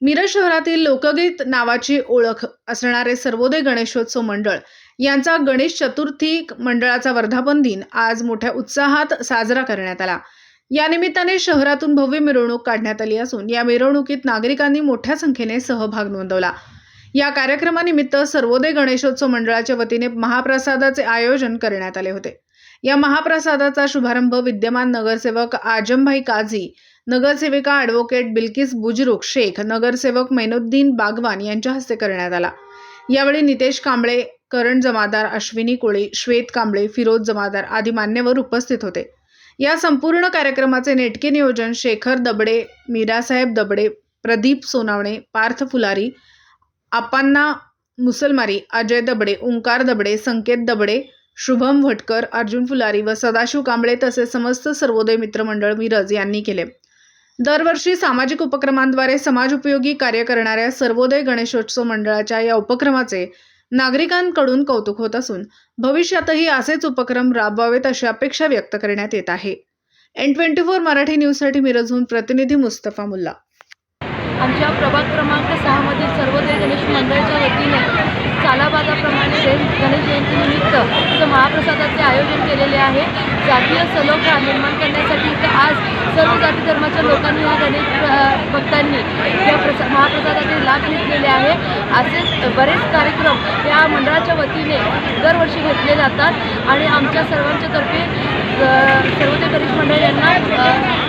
मिरज शहरातील लोकगीत नावाची ओळख असणारे सर्वोदय गणेशोत्सव मंडळ यांचा गणेश चतुर्थी मंडळाचा वर्धापन दिन आज मोठ्या उत्साहात साजरा करण्यात आला. या निमित्ताने शहरातून भव्य मिरवणूक काढण्यात आली असून या मिरवणुकीत नागरिकांनी मोठ्या संख्येने सहभाग नोंदवला. या कार्यक्रमानिमित्त सर्वोदय गणेशोत्सव मंडळाच्या वतीने महाप्रसादाचे आयोजन करण्यात आले होते. या महाप्रसादाचा शुभारंभ विद्यमान नगरसेवक आजमभाई काझी नगरसेविका ॲडव्होकेट बिल्किस बुजरुक शेख नगरसेवक मैनुद्दीन बागवान यांच्या हस्ते करण्यात आला. यावेळी नितेश कांबळे करण जमादार अश्विनी कोळी श्वेत कांबळे फिरोज जमादार आदी मान्यवर उपस्थित होते. या संपूर्ण कार्यक्रमाचे नेटके नियोजन शेखर दबडे मीरासाहेब दबडे प्रदीप सोनावणे पार्थ फुलारी आपांना मुसलमारी अजय दबडे ओंकार दबडे संकेत दबडे शुभम भटकर अर्जुन फुलारी व सदाशिव कांबळे तसेच समस्त सर्वोदय मित्रमंडळ मिरज यांनी केले. दरवर्षी सामाजिक उपक्रमांद्वारे समाज उपयोगी कार्य करणाऱ्या सर्वोदय गणेशोत्सव मंडळाच्या या उपक्रमाचे नागरिकांकडून कौतुक होत असून भविष्यातही असेच उपक्रम राबवावेत अशी अपेक्षा व्यक्त करण्यात येत आहे. एन ट्वेंटी फोर मराठी न्यूजसाठी मिरजहून प्रतिनिधी मुस्तफा मुल्ला. आमच्या प्रभाग क्रमांक सहामधील सर्वोदय गणेश मंडळाच्या वतीने गणेश जयंतीनिमित्त इथं महाप्रसादाचे आयोजन केलेले आहे. जातीय सलोखा निर्माण करण्यासाठी इथं आज सर्व जाती धर्माच्या लोकांनी या गणेश भक्तांनी या प्रसा महाप्रसादाचे लाभ घेतलेले आहे. असेच बरेच कार्यक्रम या मंडळाच्या वतीने दरवर्षी घेतले जातात आणि आमच्या सर्वांच्या तर्फे सर्वोदय गणेश मंडळ यांना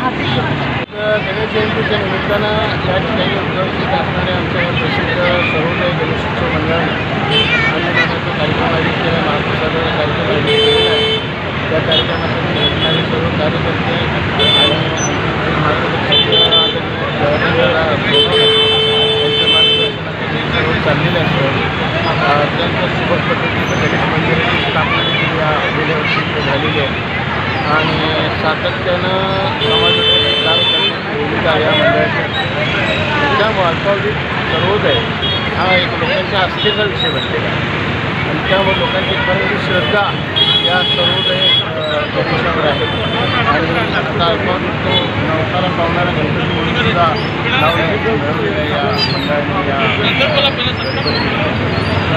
हार्दिक गणेश जयंतीच्या निमित्तानं या ठिकाणी उपस्थित असणाऱ्या आमच्या या प्रसिद्ध सर्वोदय गणेशोत्सव मंडळाने अन्नदानाचा कार्यक्रम आयोजित केला महाप्रसादाचा कार्यक्रम आयोजित केलेला आहे त्या कार्यक्रमासाठी असणारे सर्व कार्यकर्ते आणि मार्गदर्शक आदरणीय यांच्या मार्गदर्शनाखाली सर्व चाललेले असतं अत्यंत सुबक पद्धतीचं गणेश मंदिराची स्थापना देखील या गेल्या वर्षी झालेली आहे. आणि सातत्यानं समाजासाठी काम करण्याची भूमिका या मंडळाची त्यामुळे अल्पावधीत सर्वोदय हा एक लोकांच्या आस्थेचा विषय बनलेला आहे. आणि त्यामुळे लोकांची खरी श्रद्धा या सर्वोदय अ, गणेशावर आहे. आणि आता आपण तो नवसाला पावणारा गणपती म्हणून सुद्धा लावण्याची या मंडळाने या